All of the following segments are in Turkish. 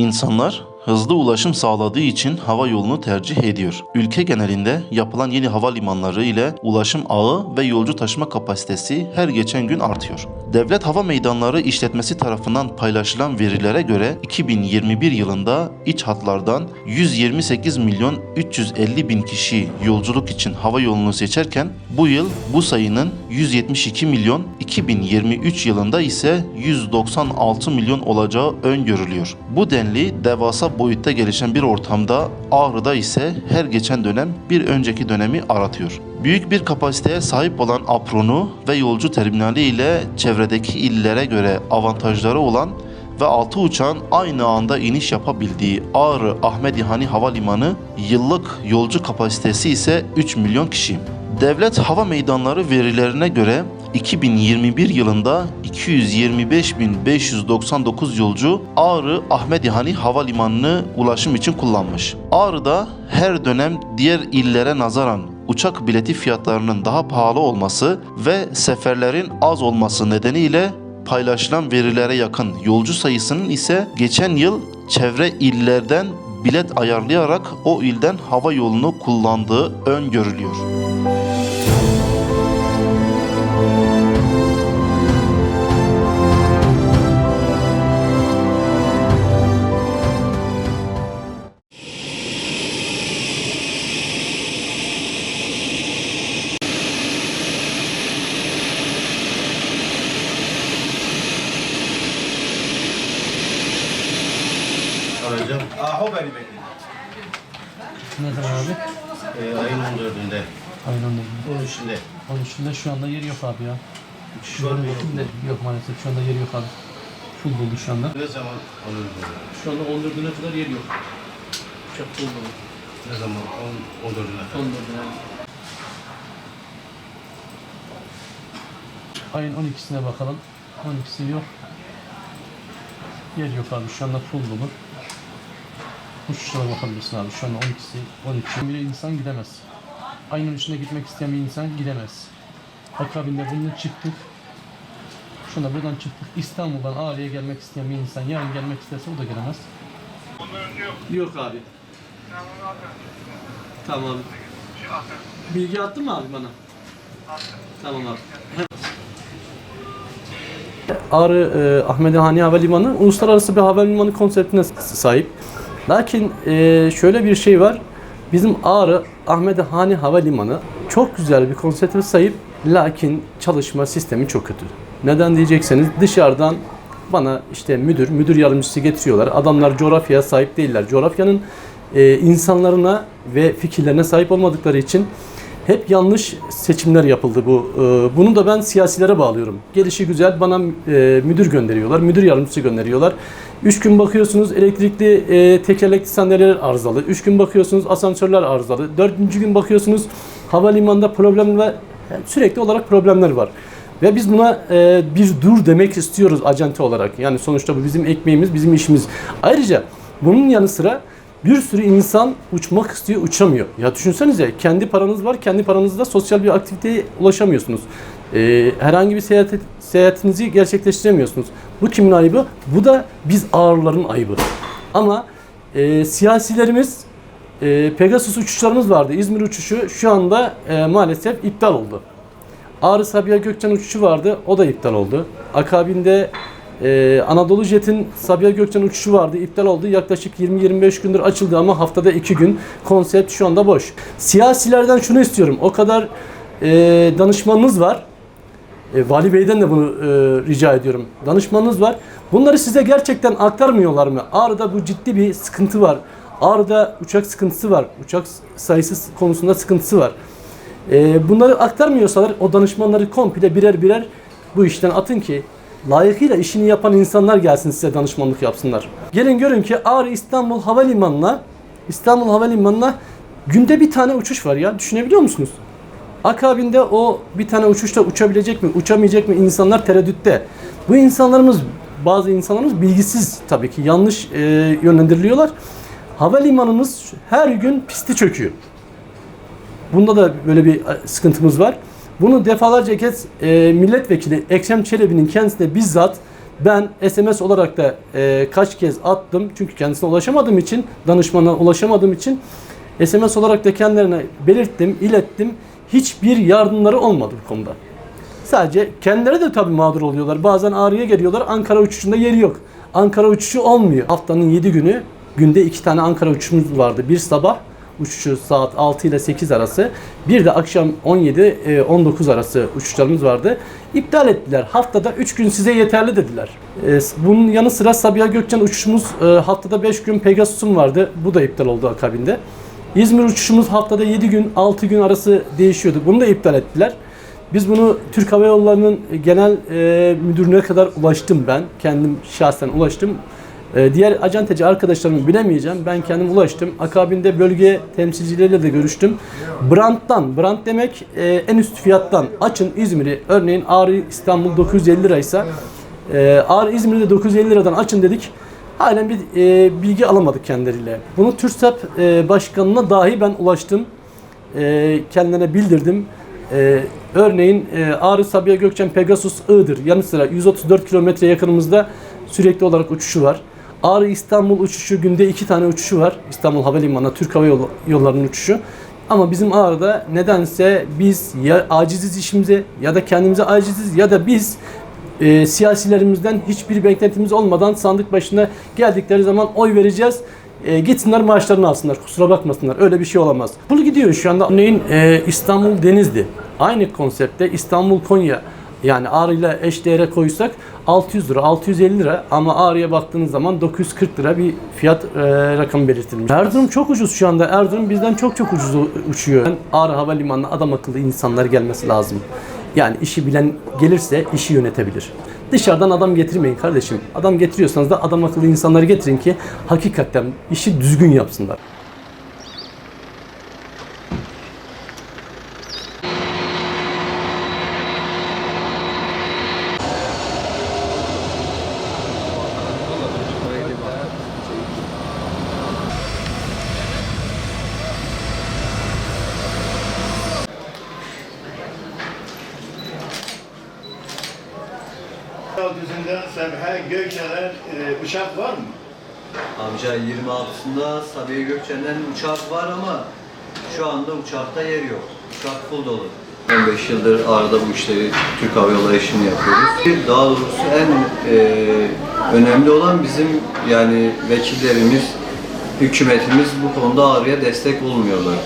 İnsanlar hızlı ulaşım sağladığı için hava yolunu tercih ediyor. Ülke genelinde yapılan yeni havalimanları ile ulaşım ağı ve yolcu taşıma kapasitesi her geçen gün artıyor. Devlet Hava Meydanları İşletmesi tarafından paylaşılan verilere göre 2021 yılında iç hatlardan 128 milyon 350 bin kişi yolculuk için hava yolunu seçerken bu yıl bu sayının 172 milyon 2023 yılında ise 196 milyon olacağı öngörülüyor. Bu denli devasa boyutta gelişen bir ortamda Ağrı'da ise her geçen dönem bir önceki dönemi aratıyor. Büyük bir kapasiteye sahip olan apronu ve yolcu terminali ile çevredeki illere göre avantajları olan ve 6 uçağın aynı anda iniş yapabildiği Ağrı Ahmedihani Havalimanı yıllık yolcu kapasitesi ise 3 milyon kişi. Devlet Hava Meydanları verilerine göre 2021 yılında 225.599 yolcu Ağrı Ahmedihani Havalimanı'nı ulaşım için kullanmış. Ağrı'da her dönem diğer illere nazaran uçak bileti fiyatlarının daha pahalı olması ve seferlerin az olması nedeniyle paylaşılan verilere yakın yolcu sayısının ise geçen yıl çevre illerden bilet ayarlayarak o ilden hava yolunu kullandığı öngörülüyor. Alacağım. Aa, o beni bekliyor. Ne zaman abi? Ee, ayın 14'ünde. Aynen öyle. Onun içinde. Onun üstünde şu anda yer yok abi ya. Şu an yok. Yok maalesef şu anda yer yok abi. Full doldu şu anda. Ne zaman olur bu? Şu anda 14'üne kadar yer yok. Uçak full dolu. Ne zaman? 10, 14'üne kadar. 14'üne. Ayın 12'sine bakalım. 12'si yok. Yer yok abi şu anda full dolu. Uçuşlara bakabilirsin abi. Şu anda 12'si, 13'ü. Bir insan gidemez. Ayın içinde gitmek isteyen bir insan gidemez. Akabinde bunu çıktık. Şuna buradan çıktık. İstanbul'dan Ağrı'ya gelmek isteyen bir insan yarın gelmek isterse o da gelemez. Yok abi. Tamam. Bilgi attın mı abi bana? Tamam abi. Ağrı e, Ahmedihani Havalimanı uluslararası bir havalimanı konseptine sahip. Lakin e, şöyle bir şey var. Bizim Ağrı Ahmedihani Havalimanı çok güzel bir konsepte sahip. Lakin çalışma sistemi çok kötü. Neden diyecekseniz dışarıdan bana işte müdür, müdür yardımcısı getiriyorlar. Adamlar coğrafyaya sahip değiller. Coğrafyanın e, insanlarına ve fikirlerine sahip olmadıkları için hep yanlış seçimler yapıldı bu. Ee, Bunu da ben siyasilere bağlıyorum. Gelişi güzel bana e, müdür gönderiyorlar, müdür yardımcısı gönderiyorlar. Üç gün bakıyorsunuz elektrikli e, tekerlekli sandalyeler arızalı. Üç gün bakıyorsunuz asansörler arızalı. Dördüncü gün bakıyorsunuz havalimanında problemler, sürekli olarak problemler var. Ve biz buna e, bir dur demek istiyoruz acente olarak. Yani sonuçta bu bizim ekmeğimiz, bizim işimiz. Ayrıca bunun yanı sıra bir sürü insan uçmak istiyor, uçamıyor. Ya düşünsenize kendi paranız var, kendi paranızla sosyal bir aktiviteye ulaşamıyorsunuz. Ee, herhangi bir seyahat, seyahatinizi gerçekleştiremiyorsunuz. Bu kimin ayıbı? Bu da biz ağırların ayıbı. Ama e, siyasilerimiz, e, Pegasus uçuşlarımız vardı. İzmir uçuşu şu anda e, maalesef iptal oldu. Ağrı Sabiha Gökçen uçuşu vardı. O da iptal oldu. Akabinde e, Anadolu Jet'in Sabiha Gökçen uçuşu vardı. iptal oldu. Yaklaşık 20-25 gündür açıldı ama haftada 2 gün. Konsept şu anda boş. Siyasilerden şunu istiyorum. O kadar e, danışmanınız var. E, Vali Bey'den de bunu e, rica ediyorum. Danışmanınız var. Bunları size gerçekten aktarmıyorlar mı? Ağrı'da bu ciddi bir sıkıntı var. Ağrı'da uçak sıkıntısı var. Uçak sayısı konusunda sıkıntısı var. E, bunları aktarmıyorsalar o danışmanları komple birer birer bu işten atın ki layıkıyla işini yapan insanlar gelsin size danışmanlık yapsınlar. Gelin görün ki Ağrı İstanbul Havalimanı'na İstanbul Havalimanı'na günde bir tane uçuş var ya düşünebiliyor musunuz? Akabinde o bir tane uçuşta uçabilecek mi, uçamayacak mı insanlar tereddütte. Bu insanlarımız, bazı insanlarımız bilgisiz tabii ki yanlış e, yönlendiriliyorlar. Havalimanımız her gün pisti çöküyor. Bunda da böyle bir e, sıkıntımız var. Bunu defalarca kez e, milletvekili Ekrem Çelebi'nin kendisine bizzat Ben SMS olarak da e, kaç kez attım çünkü kendisine ulaşamadığım için, danışmana ulaşamadığım için SMS olarak da kendilerine belirttim, ilettim. Hiçbir yardımları olmadı bu konuda. Sadece kendileri de tabii mağdur oluyorlar. Bazen Ağrı'ya geliyorlar. Ankara uçuşunda yeri yok. Ankara uçuşu olmuyor. Haftanın 7 günü günde 2 tane Ankara uçuşumuz vardı. Bir sabah uçuşu saat 6 ile 8 arası. Bir de akşam 17-19 arası uçuşlarımız vardı. İptal ettiler. Haftada 3 gün size yeterli dediler. Ee, Bunun yanı sıra Sabiha Gökçen uçuşumuz e, haftada 5 gün Pegasus'um vardı. Bu da iptal oldu akabinde. İzmir uçuşumuz haftada 7 gün 6 gün arası değişiyordu. Bunu da iptal ettiler. Biz bunu Türk Hava Yolları'nın genel e, müdürüne kadar ulaştım ben. Kendim şahsen ulaştım. E, diğer acenteci arkadaşlarımı bilemeyeceğim. Ben kendim ulaştım. Akabinde bölge temsilcileriyle de görüştüm. Brand'dan, Brand demek e, en üst fiyattan açın İzmir'i. Örneğin Ağrı İstanbul 950 liraysa e, Ağrı İzmir'i de 950 liradan açın dedik. Halen bir e, bilgi alamadık kendileriyle. Bunu TÜRSAP e, başkanına dahi ben ulaştım. E, kendilerine bildirdim. Ee, örneğin e, Ağrı Sabiha Gökçen Pegasus Iğdır yanı sıra 134 kilometre yakınımızda sürekli olarak uçuşu var. Ağrı İstanbul uçuşu günde iki tane uçuşu var. İstanbul Havalimanı'na Türk Hava Yolları'nın uçuşu. Ama bizim Ağrı'da nedense biz ya aciziz işimize ya da kendimize aciziz ya da biz e, siyasilerimizden hiçbir beklentimiz olmadan sandık başına geldikleri zaman oy vereceğiz. E, gitsinler maaşlarını alsınlar. Kusura bakmasınlar. Öyle bir şey olamaz. Bunu gidiyor şu anda. Örneğin e, İstanbul Denizli. Aynı konseptte İstanbul Konya yani Ağrı ile eşdeğere koysak 600 lira, 650 lira ama Ağrı'ya baktığınız zaman 940 lira bir fiyat e, rakamı belirtilmiş. Erzurum çok ucuz şu anda. Erzurum bizden çok çok ucuz uçuyor. Yani Ağrı Havalimanı'na adam akıllı insanlar gelmesi lazım. Yani işi bilen gelirse işi yönetebilir. Dışarıdan adam getirmeyin kardeşim. Adam getiriyorsanız da adam akıllı insanları getirin ki hakikaten işi düzgün yapsınlar. Düzünden Sabiha Gökçe'den e, uçak var mı? Amca 26'sında Sabiha Gökçen'den uçak var ama şu anda uçakta yer yok. Uçak full dolu. 15 yıldır arada bu işleri Türk Hava Yolları işini yapıyoruz. Daha doğrusu en e, önemli olan bizim yani vekillerimiz, hükümetimiz bu konuda Ağrı'ya destek olmuyorlar.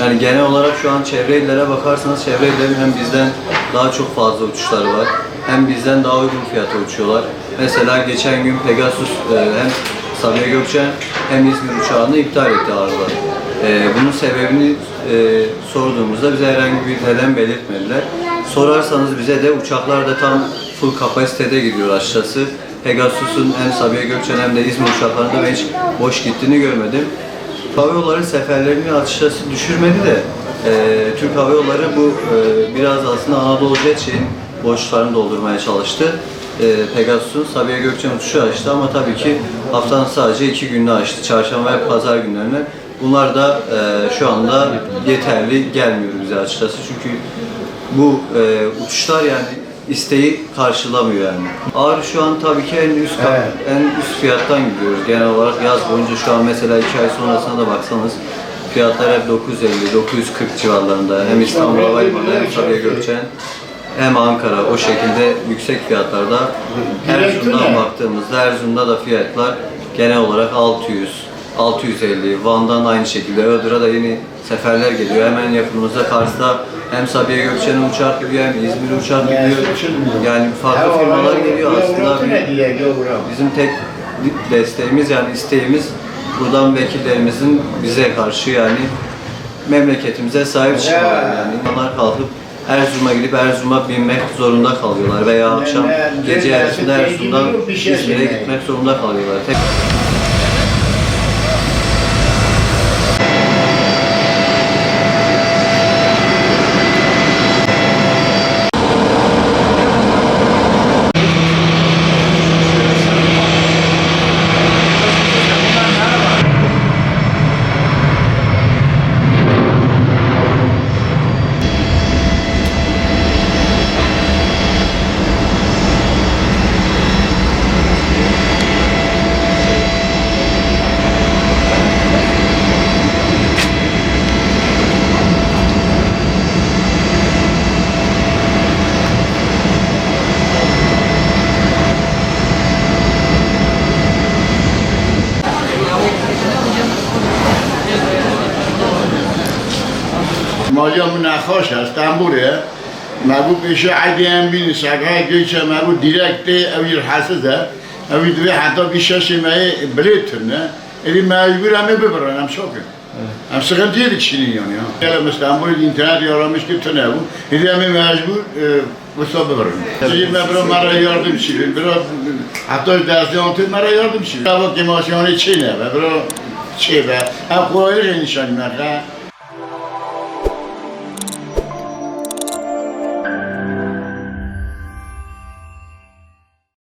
Yani genel olarak şu an çevre illere bakarsanız çevre illerin hem bizden daha çok fazla uçuşları var hem bizden daha uygun fiyata uçuyorlar. Mesela geçen gün Pegasus e, hem Sabiha Gökçen hem İzmir uçağını iptal etti Ağrı'da. E, bunun sebebini e, sorduğumuzda bize herhangi bir neden belirtmediler. Sorarsanız bize de uçaklar da tam full kapasitede gidiyor açıkçası. Pegasus'un hem Sabiha Gökçen hem de İzmir uçaklarında ben hiç boş gittiğini görmedim. Hava Yolları seferlerini açıkçası düşürmedi de e, Türk Hava Yolları bu e, biraz aslında Anadolu Jet şeyin boşluklarını doldurmaya çalıştı. E, Pegasus'un Sabiha Gökçen uçuşu açtı ama tabii ki haftanın sadece iki gününü açtı. Çarşamba ve pazar günlerine. Bunlar da e, şu anda yeterli gelmiyor bize açıkçası çünkü bu e, uçuşlar yani isteği karşılamıyor yani. Ağrı şu an tabii ki en üst kat- Evet. en üst fiyattan gidiyoruz. Genel olarak yaz boyunca şu an mesela iki ay sonrasına da baksanız fiyatlar hep 950, 940 civarlarında. Hem İstanbul Havalimanı hem Sabiha Gökçen hem Ankara o şekilde yüksek fiyatlarda. Erzurum'dan baktığımızda Erzurum'da da fiyatlar genel olarak 600, 650, Van'dan aynı şekilde, Iğdır'a da yeni seferler geliyor. Hemen yakınımızda Kars'ta hem Sabiha Gökçen'in uçak gidiyor hem İzmir uçak gidiyor. Yani farklı firmalar geliyor aslında. diye? Bizim tek desteğimiz yani isteğimiz buradan vekillerimizin bize karşı yani memleketimize sahip çıkmaları yani insanlar kalkıp Erzurum'a gidip Erzurum'a binmek zorunda kalıyorlar veya akşam gece yarısında ne- Erzurum'dan bir şey İzmir'e gitmek zorunda kalıyorlar. Tek آلیام نخاش هست. تنبوره. مربو پیش عدی هم بینی سگه چه مربو دیرکت اوی اویر هست اوی دوی حتا بیشه شمه بلیت نه. اوی مجبور همه ببرن. هم شاکن هم سخن دیگه چینی یعنی ها. مثل مستنبول اینترنت یارامش که تو نبو اوی همه مجبور بسا ببرن. یه مبرا مرا یاردم چیلی برا حتا دستی آنتون مرا یاردم چیلی هوا که ماشیانه چی نه؟ برا چه بر هم قرائه نشانی مرده